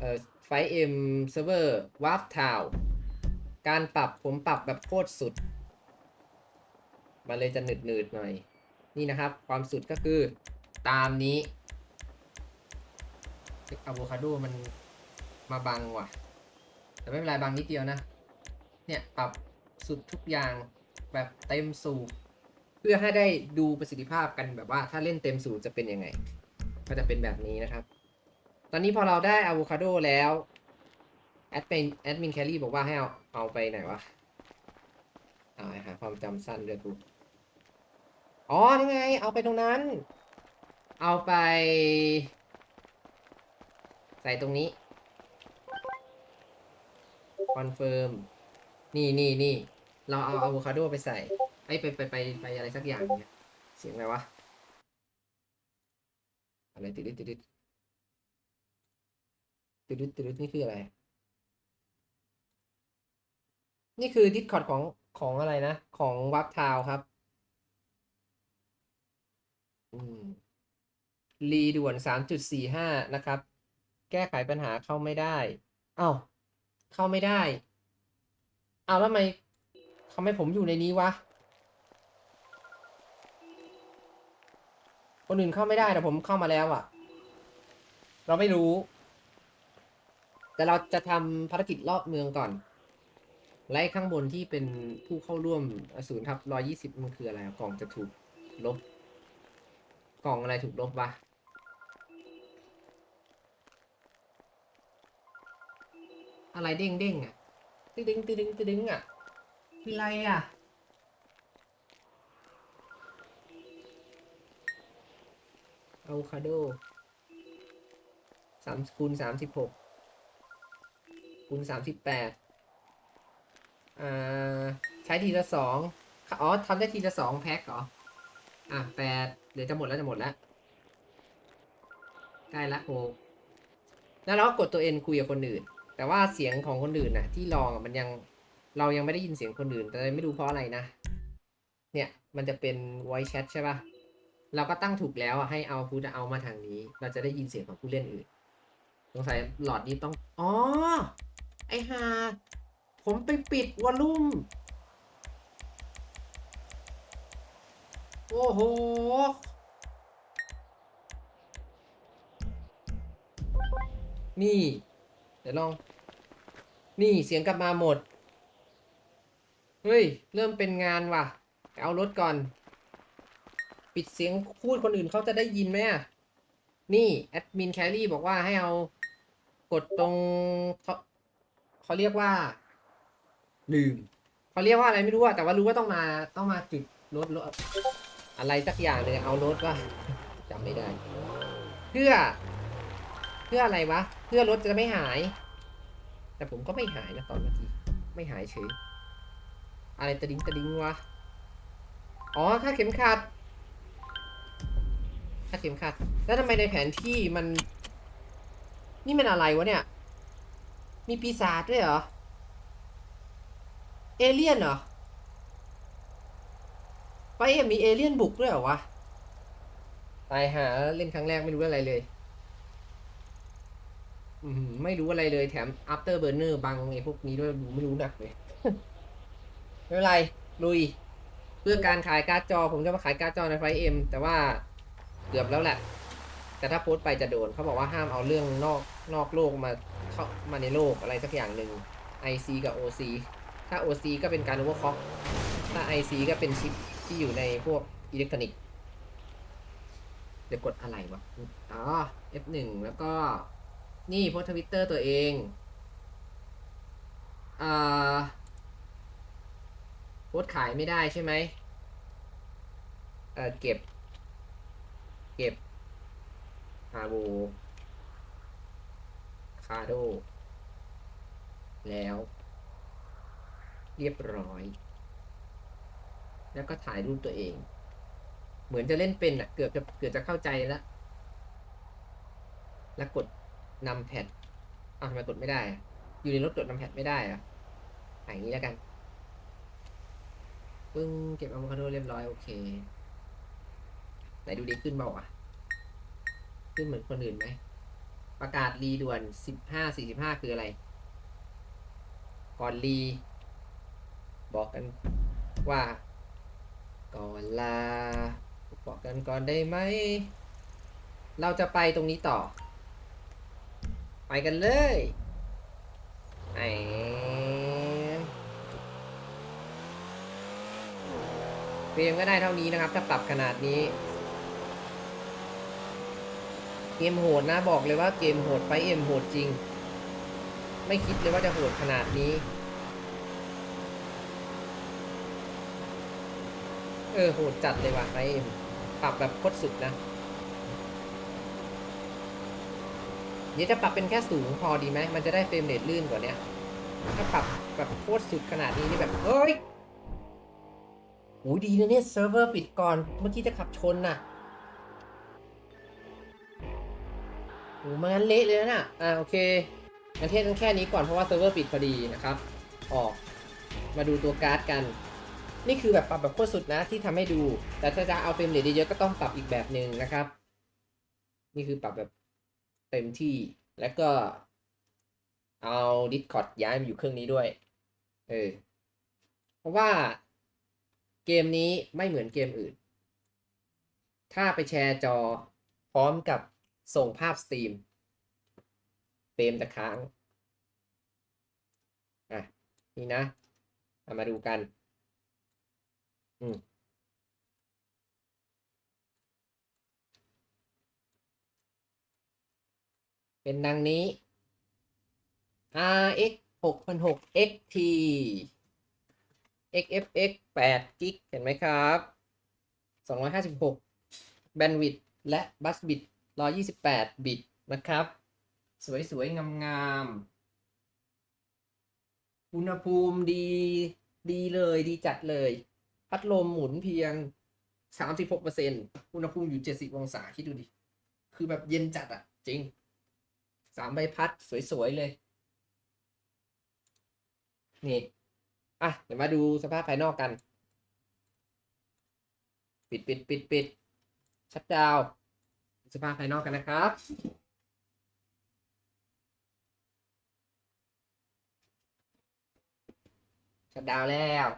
เอ่อไฟเอ็มเซิร์ฟเวอร์วาร์ปทาวการปรับผมปรับแบบโคตรสุด มันเลยจะหนืดหนืดหน่อย นี่นะครับ ความสุดก็คือตามนี้อะโวคาโดมันมาบังว่ะ แต่ไม่เป็นไรบังนิดเดียวนะ เนี่ยปรับสุดทุกอย่างแบบเต็มสูบเพื่อให้ได้ดูประสิทธิภาพกันแบบว่าถ้าเล่นเต็มสูบจะเป็นยังไง ก็จะเป็นแบบนี้นะครับ ตอนนี้พอเราได้อะโวคาโดแล้วแอดมินแอดมินแคลรี่บอกว่าให้เอาเอาไปไหนวะเอาไอ้หาความจำสั้นเลยกูอ๋อนี่ไง เอาไปตรงนั้น เอาไป ใส่ตรงนี้คอนเฟิร์มนี่นี่นี่เราเอาอะโวคาโดไปใส่ไอ้ไปไปไปไปอะไรสักอย่างเนี่ยเสียงอะไรวะอะไรติดติดติด ติดติดติดติดนี่คืออะไร นี่คือดิสคอร์ดของของอะไรนะ ของวับทาวครับ อืมรีด่วนสามจุดสี่ห้านะครับ แก้ไขปัญหาเข้าไม่ได้ เอ้า เข้าไม่ได้ เอาแล้วทำไมทำไมผมอยู่ในนี้วะ คนอื่นเข้าไม่ได้แต่ผมเข้ามาแล้วอะ่ะ เราไม่รู้ แต่เราจะทำภารกิจรอบเมืองก่อนไล่ข้างบนที่เป็นผู้เข้าร่วมศูนย์ทับร้อยี่สิบมันคืออะไรอะกล่องจะถูกลบ กล่องอะไรถูกลบวะอะไรเด้งเด้งๆอะตึดึงตึดึงตึดึงอะคืออะไรอะอะโวคาโดสามคูณสามสิบหก คูณสามสิบแปดอ่าใช้ทีละสองอ๋อทำได้ทีละสองแพ็คเหรอ อะแปดเดี๋ยวจะหมดแล้วจะหมดแล้วใกล้ละโหแล้วเราก็กดตัวเอ็นคุยกับคนอื่น แต่ว่าเสียงของคนอื่นน่ะ ที่ลองมันยังเรายังไม่ได้ยินเสียงคนอื่น แต่ไม่รู้เพราะอะไรนะ เนี่ยมันจะเป็น voice chat ใช่ปะเราก็ตั้งถูกแล้วอะให้เอาพูดเอามาทางนี้ เราจะได้ยินเสียงของผู้เล่นอื่น สงสัยหลอดนี้ต้อง อ๋อ ไอฮาผมไปปิดวอลลุ่ม โอ้โห นี่ เดี๋ยวลอง นี่เสียงกลับมาหมด เฮ้ย เริ่มเป็นงานว่ะ เอารถก่อน ปิดเสียงพูดคนอื่นเขาจะได้ยินไหมอะนี่ แอดมินแคลรี่บอกว่าให้เอากดตรง เขาเรียกว่า ลืมเขาเรียกว่าอะไรไม่รู้อะแต่ว่ารู้ว่าต้องมาต้องมาจุดรถรถอะไรสักอย่างเลยเอารถว่าจำไม่ได้ เพื่อ เพื่ออะไรวะ เพื่อรถจะไม่หาย แต่ผมก็ไม่หายนะตอนเมื่อกี้ไม่หายเฉยอะไรตะดิงตะดิงวะอ๋อค่าเข็มขัดค่าเข็มขัด แล้วทำไมในแผนที่มัน นี่มันอะไรวะเนี่ย มีปีศาจด้วยเหรอ เอเลี่ยนเหรอไปเอ็มมีเอเลี่ยนบุกด้วยเหรอวะ ตายหาเล่นครั้งแรกไม่รู้อะไรเลย อืมไม่รู้อะไรเลยแถม after burner บังไอ้พวกนี้ด้วยไม่รู้หนักเลย ไม่เป็นไร ลุย เพื่อการขายการ์ดจอ ผมจะมาขายการ์ดจอในไฟเอ็มแต่ว่าเกือบแล้วแหละ แต่ถ้าโพสต์ไปจะโดนเขาบอกว่าห้ามเอาเรื่องนอกนอกโลกมาเข้ามาในโลกอะไรสักอย่างหนึ่ง IC กับ OC ถ้า OC ก็เป็นการ overclock ถ้า IC ก็เป็นชิปที่อยู่ในพวกอิเล็กทรอนิกส์เดี๋ยวกดอะไรวะ อ๋อ F1 แล้วก็ นี่โพสทวิตเตอร์ตัวเองอ่าโพสต์ขายไม่ได้ใช่ไหมเออเก็บ เก็บ ฮาโวคาโด แล้ว เรียบร้อย แล้วก็ถ่ายรูปตัวเอง เหมือนจะเล่นเป็นอะ เกือบจะเกือบจะเข้าใจแล้ว แล้วกดนำแพดอ้าวทำไมกดไม่ได้อะอยู่ในรถกดนำแพดไม่ได้อะอะอย่างนี้แล้วกันปึ้งเก็บอะโวคาโดเรียบร้อย โอเค ไหนดูดีขึ้นเปล่าวะ ขึ้นเหมือนคนอื่นไหม ประกาศรีด่วนสิบห้าสี่สิบห้าคืออะไร ก่อนรี บอกกันว่า ก่อนลา บอกกันก่อนได้ไหม เราจะไปตรงนี้ต่อ ไปกันเลยไอเฟรมก็ได้เท่านี้นะครับ ถ้าปรับขนาดนี้ เกมโหดนะบอกเลยว่าเกมโหดไปเอ็มโหดจริง ไม่คิดเลยว่าจะโหดขนาดนี้ เออโหดจัดเลยว่ะไปเอ็มปรับแบบโคตรสุดนะเดี๋ยวจะปรับเป็นแค่สูงพอดีไหมมันจะได้เฟรมเรทลื่นกว่าเนี้ยถ้าปรับแบบโคตรสุดขนาดนี้นี่แบบเฮ้ยโอ้ยดีนะเนี่ยเซิร์ฟเวอร์ปิดก่อน เมื่อกี้จะขับชนน่ะ โอ้มันงั้นเละเลยนะ่ะอ่าโอเคงั้นเทศกันแค่นี้ก่อนเพราะว่าเซิร์ฟเวอร์ปิดพอดีนะครับ ออก มาดูตัวการ์ดกัน นี่คือแบบปรับแบบโคตรสุดนะที่ทำให้ดู แต่ถ้าจะเอาเฟรมเรทเยอะก็ต้องปรับอีกแบบหนึ่งนะครับ นี่คือปรับแบบเต็มที่ แล้วก็ เอา Discord ย้ายมาอยู่เครื่องนี้ด้วย เออ เพราะว่าเกมนี้ไม่เหมือนเกมอื่น ถ้าไปแชร์จอพร้อมกับ ส่งภาพสตรีมเฟรมจะค้างอะนี่นะเอามาดูกัน อืมเป็นดังนี้ RX 6006 XT XFX 8 g b เห็นไหมครับ 256 แบนด์วิดต์และบัสบิต 128 บิตนะครับ สวยๆ งามๆ อุณหภูมิดีดีเลยดีจัดเลย พัดลมหมุนเพียง 36%อุณหภูมิอยู่ 70 องศาคิดดูดิ คือแบบเย็นจัดอะจริงสามใบพัดสวย ๆ เลย นี่ อะ เดี๋ยวมาดูสภาพภายนอกกัน ปิดปิดปิดปิดชัดดาว สภาพภายนอกกันนะครับ ชัดดาวแล้ว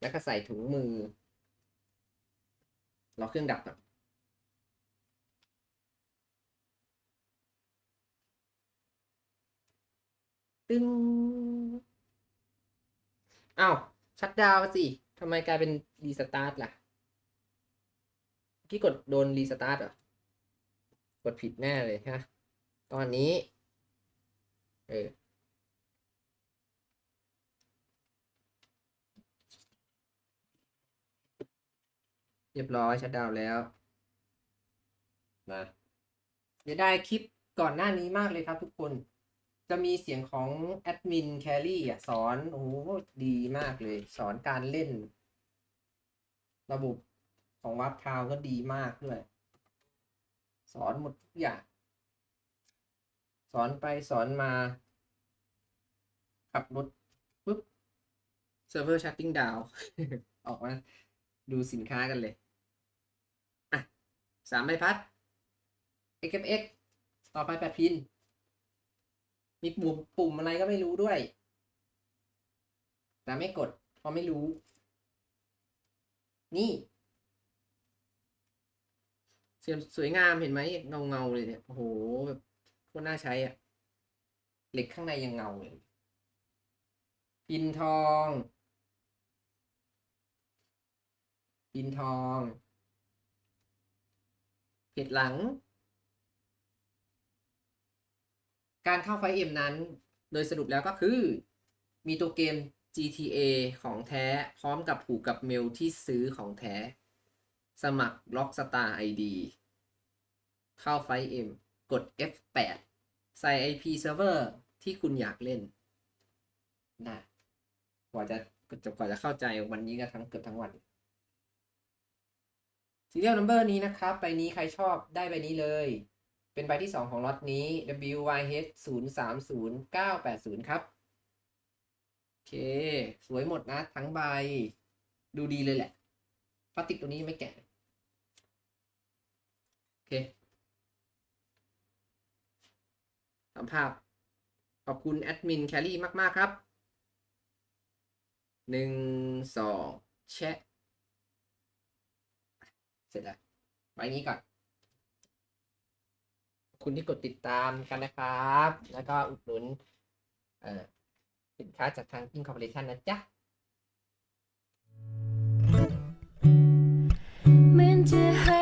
แล้วก็ใส่ถุงมือ รอเครื่องดับก่อนตึ้งอ้าว ชัดดาวสิทำไมกลายเป็นรีสตาร์ทล่ะ เมื่กดโดนรีสตาร์ทเหรอกดผิดแน่เลยฮะตอนนี้ เออเรียบร้อยชัดดาวแล้วมาเดี๋ยวได้คลิปก่อนหน้านี้มากเลยครับทุกคน จะมีเสียงของแอดมินแคลรี่อะสอน โอ้โหดีมากเลย สอนการเล่น ระบบ ของวับทาวก็ดีมากด้วย สอนหมดทุกอย่าง สอนไปสอนมา ขับรถปุ๊บเซิร์ฟเวอร์ชัตติ้งดาวออกมาดูสินค้ากันเลยอะสามใบพัด XFX ต่อไปแปดพิน มีปุ่มปุ่มอะไรก็ไม่รู้ด้วย แต่ไม่กดเพราะไม่รู้ นี่ สียสวยงามเห็นไหมเงาเงาเลยเนี่ยโอ้โหแบบโคตรน่าใช้อะเหล็กข้างในยังเงาเลยพินทองพินทองเพจหลัง การเข้าไฟเอ็มนั้น โดยสรุปแล้วก็คือ มีตัวเกม GTA ของแท้ พร้อมกับผูกกับเมลที่ซื้อของแท้ สมัคร Rockstar ID เข้าไฟเอ็มกด F8 ใส่ IP server ที่คุณอยากเล่นนะกว่าจะกว่าจะเข้าใจวันนี้ก็ทั้งเกือบทั้งวัน serial number นี้นะครับ ใบนี้ใครชอบได้ใบนี้เลย เป็นใบที่ 2 ของล็อตนี้ WYH 0 3 0 9 8 0 ครับ โอเค สวยหมดนะ ทั้งใบ ดูดีเลยแหละพลาสติกตัวนี้ไม่แกะ เคทำภาพ ขอบคุณแอดมินแคลรี่มาก ๆ ครับหนึ่งสองแชะเสร็จแล้วไว้นี้ก่อน คุณที่กดติดตามกันนะครับ แล้วก็อุดหนุนสินค้าจากทาง King Corporation นะจ๊ะเหมือนจะหา